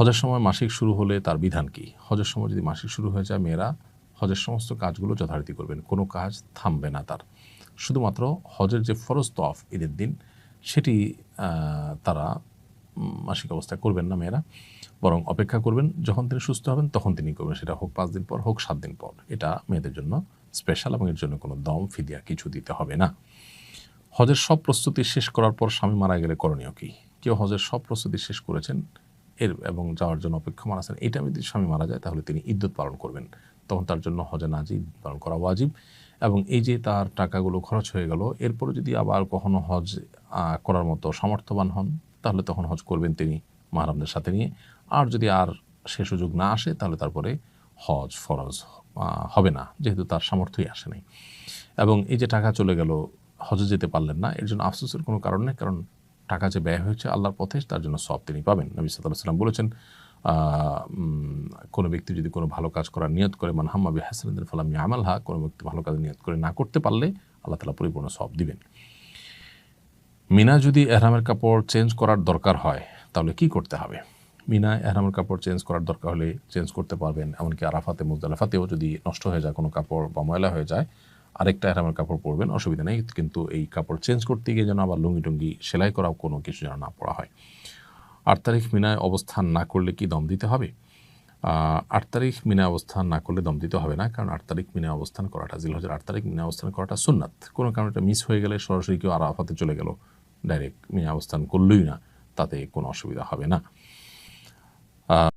হজের সময় মাসিক শুরু হলে তার বিধান কি? হজের সময় যদি মাসিক শুরু হয়ে যায় মেয়েরা, হজের সমস্ত কাজগুলো যথারীতি করবেন। কোনো কাজ থামবে না তার। শুধুমাত্র হজের যে ফরজ তফ ঈদের দিন, সেটি তারা মাসিক অবস্থায় করবেন না মেয়েরা। বরং অপেক্ষা করবেন, যখন তিনি সুস্থ হবেন, তখন তিনি করবেন। সেটা হোক পাঁচ দিন পর, হোক সাত দিন পর। এটা মেয়েদের জন্য স্পেশাল এবং এর জন্য কোনো দম, ফিদিয়া কিছু দিতে হবে না। হজের সব প্রস্তুতি শেষ করার পর স্বামী মারা গেলে করণীয় কী? কেউ হজের সব প্রস্তুতি শেষ করেছেন এর এবং যাওয়ার জন্য অপেক্ষমান আছেন। এটা যদি স্বামী মারা যায়, তাহলে তিনি ইদ্যুৎ পালন করবেন। তখন তার জন্য হজে নাজি পালন করা ওয়াজিব। এবং এই যে তার টাকাগুলো খরচ হয়ে গেল এরপরে যদি আবার কখনো হজ করার মতো সামর্থ্যবান হন, তাহলে তখন হজ করবেন তিনি মাহারামদের সাথে নিয়ে। আর যদি আর সে সুযোগ না আসে, তাহলে তারপরে হজ ফরজ হবে না, যেহেতু তার সামর্থ্যই আসে নাই। এবং এই যে টাকা চলে গেল, হজে যেতে পারলেন না, এর জন্য আফসোসের কোনো কারণ নেই, কারণ টাকা যে ব্যয় হয়েছে আল্লাহর পথে, তার জন্য সব তিনি পাবেন। নবী সাল্লাহ সাল্লাম বলেছেন কোনো ব্যক্তি যদি কোনো ভালো কাজ করার নিয়ত করে, মান হাম্মাবি হাসানদের ফলাম আমাল হা কোনো ব্যক্তি ভালো কাজ নিয়ত করে না করতে পারলে আল্লাহ তালা পরিপূর্ণ সব দিবেন। মিনা যদি এহরামের কাপড় চেঞ্জ করার দরকার হয়, তাহলে কি করতে হবে? মিনা এহরামের কাপড় চেঞ্জ করার দরকার হলে চেঞ্জ করতে পারবেন, এমনকি আরাফাতে, মুজদালাফাতেও যদি নষ্ট হয়ে যায়, কোনো কাপড় বা ময়লা হয়ে যায় আরেকটা এহরামের কাপড় পরবেন, অসুবিধা নেই। কিন্তু এই কাপড় চেঞ্জ করতে গিয়ে যেন আবার লুঙ্গি টুঙ্গি সেলাই করা কোনো কিছু যেন না পড়া হয়। আট তারিখ মিনায় অবস্থান না করলে কি দম দিতে হবে? আট তারিখ মিনায় অবস্থান না করলে দম দিতে হবে না, কারণ আট তারিখ মিনায় অবস্থান করাটা জিল জিলহজের আট তারিখ মিনায় অবস্থান করাটা সুন্নাত। কোনো কারণে এটা মিস হয়ে গেলে সরাসরি কেউ আরাফাতে চলে গেল ডাইরেক্ট মিনায় অবস্থান করলই না, তাতে কোনো অসুবিধা হবে না।